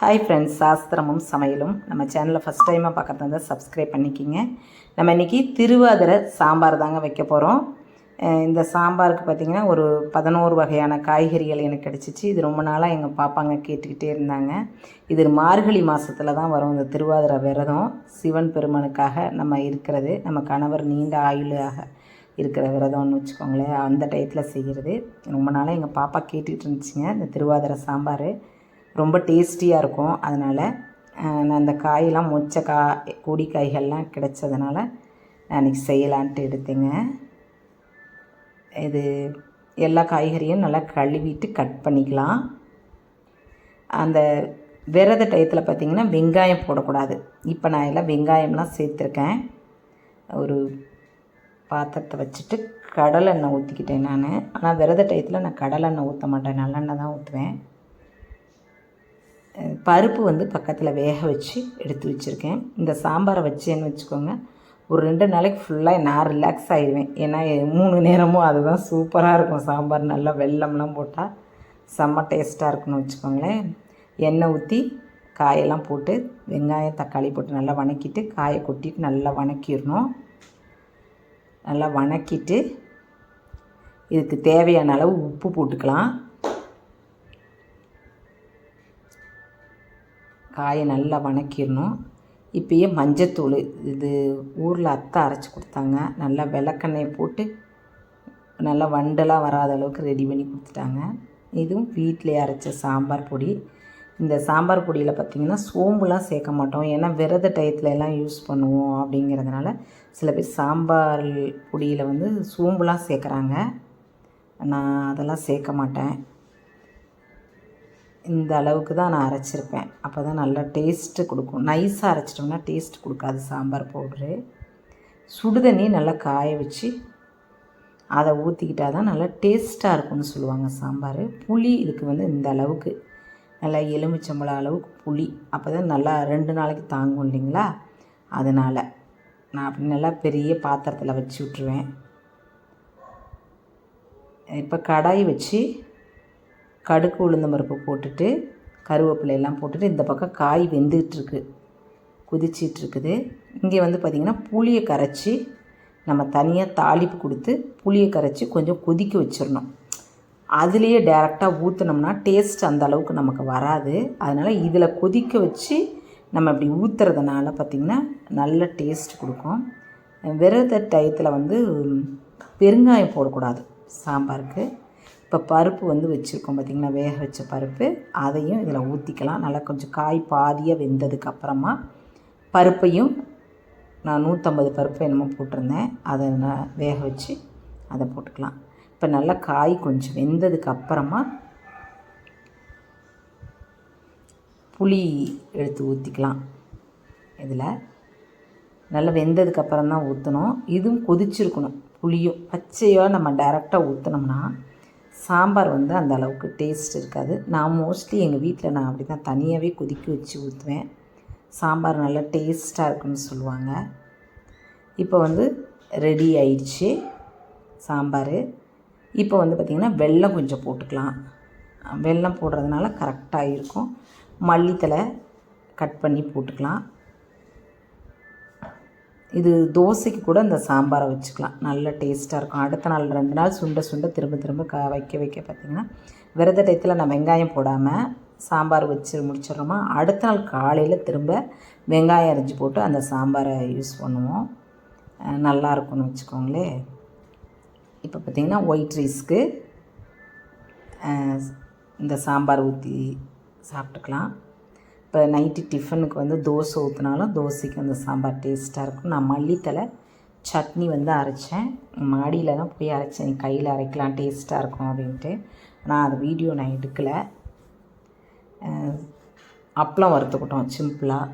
Hi friends சாஸ்திரமும் சமையலும். நம்ம சேனலை ஃபஸ்ட் டைமாக பார்க்குறது வந்து சப்ஸ்கிரைப் பண்ணிக்கிங்க. நம்ம இன்றைக்கி திருவாதிரை சாம்பார் தாங்க வைக்க போகிறோம் இந்த சாம்பாருக்கு பார்த்திங்கன்னா ஒரு பதினோரு வகையான காய்கறிகள் எனக்கு கிடச்சிச்சு. இது ரொம்ப நாளாக எங்கள் பாப்பாங்க கேட்டுக்கிட்டே இருந்தாங்க. இது மார்கழி மாதத்தில் தான் வரும் இந்த திருவாதிரை விரதம். சிவன் பெருமனுக்காக நம்ம இருக்கிறது. நம்ம கணவர் நீண்ட ஆயுளாக இருக்கிற விரதம்னு வச்சுக்கோங்களேன். அந்த டயத்தில் செய்கிறது ரொம்ப நாளாக எங்கள் பாப்பா கேட்டுக்கிட்டு இருந்துச்சுங்க இந்த திருவாதிரை சாம்பார். ரொம்ப டேஸ்டியாக இருக்கும். அதனால் நான் அந்த காயெல்லாம் மொச்ச கா கொடி காய்கள்லாம் கிடைச்சதுனால நான் இன்றைக்கி செய்யலான்ட்டு எடுத்தேங்க. இது எல்லா காய்கறியும் நல்லா கழுவிட்டு கட் பண்ணிக்கலாம். அந்த விரத டயத்தில் பார்த்திங்கன்னா வெங்காயம் போடக்கூடாது. இப்போ நான் எல்லாம் வெங்காயம்லாம் சேர்த்துருக்கேன். ஒரு பாத்திரத்தை வச்சுட்டு கடலெண்ணெய் ஊற்றிக்கிட்டேன் நான். ஆனால் விரத டயத்தில் நான் கடலெண்ணெய் ஊற்ற மாட்டேன். நல்லெண்ணெய் தான் ஊற்றுவேன் பருப்பு வந்து பக்கத்தில் வேக வச்சு எடுத்து வச்சுருக்கேன். இந்த சாம்பாரை வச்சேன்னு வச்சுக்கோங்க. ஒரு ரெண்டு நாளைக்கு ஃபுல்லாக நான் ரிலாக்ஸ் ஆகிடுவேன் ஏன்னா மூணு நேரமும் அதுதான் சூப்பராக இருக்கும். சாம்பார் நல்லா வெள்ளம்லாம் போட்டால் செம்ம டேஸ்ட்டாக இருக்குன்னு வச்சுக்கோங்களேன். எண்ணெய் ஊற்றி காயெல்லாம் போட்டு வெங்காயம் தக்காளி போட்டு நல்லா வணக்கிட்டு காயை கொட்டிட்டு நல்லா வணக்கிடணும். நல்லா வணக்கிட்டு இதுக்கு தேவையான அளவு உப்பு போட்டுக்கலாம். காயை நல்லா வணக்கிடணும். இப்போயே மஞ்சத்தூள் இது ஊரில் அத்தை அரைச்சி கொடுத்தாங்க. நல்லா விளக்கெண்ணெய் போட்டு நல்லா வண்டெல்லாம் வராத அளவுக்கு ரெடி பண்ணி கொடுத்துட்டாங்க. இதுவும் வீட்டிலே அரைச்ச சாம்பார் பொடி. இந்த சாம்பார் பொடியில் பார்த்திங்கன்னா சோம்புலாம் சேர்க்க மாட்டோம். ஏன்னா விரத டயத்தில் எல்லாம் யூஸ் பண்ணுவோம் அப்படிங்கிறதுனால சில பேர் சாம்பார் பொடியில் வந்து சோம்புலாம் சேர்க்குறாங்க. நான் அதெல்லாம் சேர்க்க மாட்டேன். இந்த அளவுக்கு தான் நான் அரைச்சிருப்பேன். அப்போ தான் நல்லா டேஸ்ட்டு கொடுக்கும். நைஸாக அரைச்சிட்டோம்னா டேஸ்ட் கொடுக்காது. சாம்பார் பவுட்ரு. சுடுதண்ணி நல்லா காய வச்சு அதை ஊற்றிக்கிட்டால் தான் நல்லா டேஸ்ட்டாக இருக்கும்னு சொல்லுவாங்க சாம்பார். புளி இதுக்கு வந்து இந்த அளவுக்கு. நல்லா எலுமிச்சம்பழம் அளவுக்கு புளி. அப்போ தான் நல்லா ரெண்டு நாளைக்கு தாங்கும் இல்லைங்களா? அதனால் நான் அப்படி நல்லா பெரிய பாத்திரத்தில் வச்சு விட்ருவேன் இப்போ கடாய் வச்சு கடுகு உளுந்த பருப்பு போட்டுட்டு கருவேப்பிலையெல்லாம் போட்டுட்டு இந்த பக்கம் காய் வெந்துகிட்ருக்கு. குதிச்சிட்ருக்குது இங்கே வந்து பார்த்திங்கன்னா புளியை கரைச்சி நம்ம தனியாக தாளிப்பு கொடுத்து புளியை கரைச்சி கொஞ்சம் கொதிக்க வச்சிடணும். அதுலேயே டேரெக்டாக ஊற்றினோம்னா டேஸ்ட் அந்த அளவுக்கு நமக்கு வராது. அதனால் இதில் கொதிக்க வச்சு நம்ம இப்படி ஊற்றுறதுனால பார்த்திங்கன்னா நல்ல டேஸ்ட் கொடுக்கும். விரத டயத்தில் வந்து பெருங்காயம் போடக்கூடாது. சாம்பாருக்கு. இப்போ பருப்பு வந்து வச்சுருக்கோம் பார்த்திங்கன்னா வேக வச்ச பருப்பு. அதையும் இதில் ஊற்றிக்கலாம் நல்லா கொஞ்சம் காய் பாதியாக வெந்ததுக்கு அப்புறமா பருப்பையும் நான் நூற்றம்பது பருப்பு என்னமோ போட்டிருந்தேன். அதை நான் வேக வச்சு அதை போட்டுக்கலாம். இப்போ நல்லா காய் கொஞ்சம் வெந்ததுக்கு அப்புறமா புளி எடுத்து ஊற்றிக்கலாம் இதில் நல்லா வெந்ததுக்கு அப்புறம் தான் ஊற்றணும் இதுவும் கொதிச்சிருக்கணும். புளியும் பச்சையாக நம்ம டைரெக்டாக ஊற்றினோம்னா சாம்பார் வந்து அந்த அளவுக்கு டேஸ்ட் இருக்காது. நான் மோஸ்ட்லி எங்கள் வீட்டில் நான் அப்படி தான் தனியாகவே கொதிக்க வச்சு ஊற்றுவேன் சாம்பார் நல்லா டேஸ்ட்டாக இருக்குன்னு சொல்லுவாங்க. இப்போ வந்து ரெடி ஆயிடுச்சு சாம்பார். இப்போ வந்து பார்த்திங்கன்னா வெல்லம் கொஞ்சம் போட்டுக்கலாம். வெல்லம் போடுறதுனால கரெக்டாக இருக்கும். மல்லித்தலை கட் பண்ணி போட்டுக்கலாம். இது தோசைக்கு கூட இந்த சாம்பாரை வச்சுக்கலாம். நல்ல டேஸ்ட்டாக இருக்கும். அடுத்த நாள் ரெண்டு நாள் சுண்ட சுண்ட திரும்ப திரும்ப க வைக்க வைக்க பார்த்திங்கன்னா விரத டயத்தில் நான் வெங்காயம் போடாமல் சாம்பார் வச்சு முடிச்சிடுறோமா அடுத்த நாள் காலையில் திரும்ப வெங்காயம் அரைஞ்சி போட்டு அந்த சாம்பாரை யூஸ் பண்ணுவோம். நல்லா இருக்கும்னு வச்சுக்கோங்களே. இப்போ பார்த்திங்கன்னா ஒயிட் ரைஸ்க்கு இந்த சாம்பார் ஊற்றி சாப்பிட்டுக்கலாம். இப்போ நைட்டு டிஃபனுக்கு வந்து தோசை ஊற்றினாலும் தோசைக்கு அந்த சாம்பார் டேஸ்ட்டாக இருக்கும். நான் மல்லித்தலை சட்னி வந்து அரைச்சேன். மாடியில் தான் போய் அரைச்சேன். கையில் அரைக்கலாம் டேஸ்ட்டாக இருக்கும் அப்படின்ட்டு. ஆனால் அது வீடியோ நான் எடுக்கலை. அப்பளம் வறுத்துக்கிட்டோம் சிம்பிளாக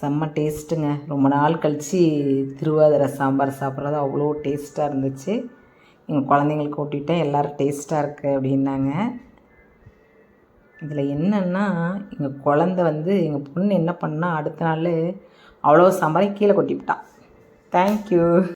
செம்ம டேஸ்ட்டுங்க. ரொம்ப நாள் கழித்து திருவாதிரை சாம்பார் சாப்பிட்றது அவ்வளோ டேஸ்ட்டாக இருந்துச்சு. எங்கள் குழந்தைங்களுக்கு ஊட்டிவிட்டேன் எல்லோரும் டேஸ்ட்டாக இருக்குது அப்படின்னாங்க. இதில் என்னென்னா எங்கள் குழந்த வந்து எங்கள் பொண்ணு என்ன பண்ணால் அடுத்த நாள் அவ்வளோ சாம்பாரை கீழே கொட்டிவிட்டான் தேங்க்யூ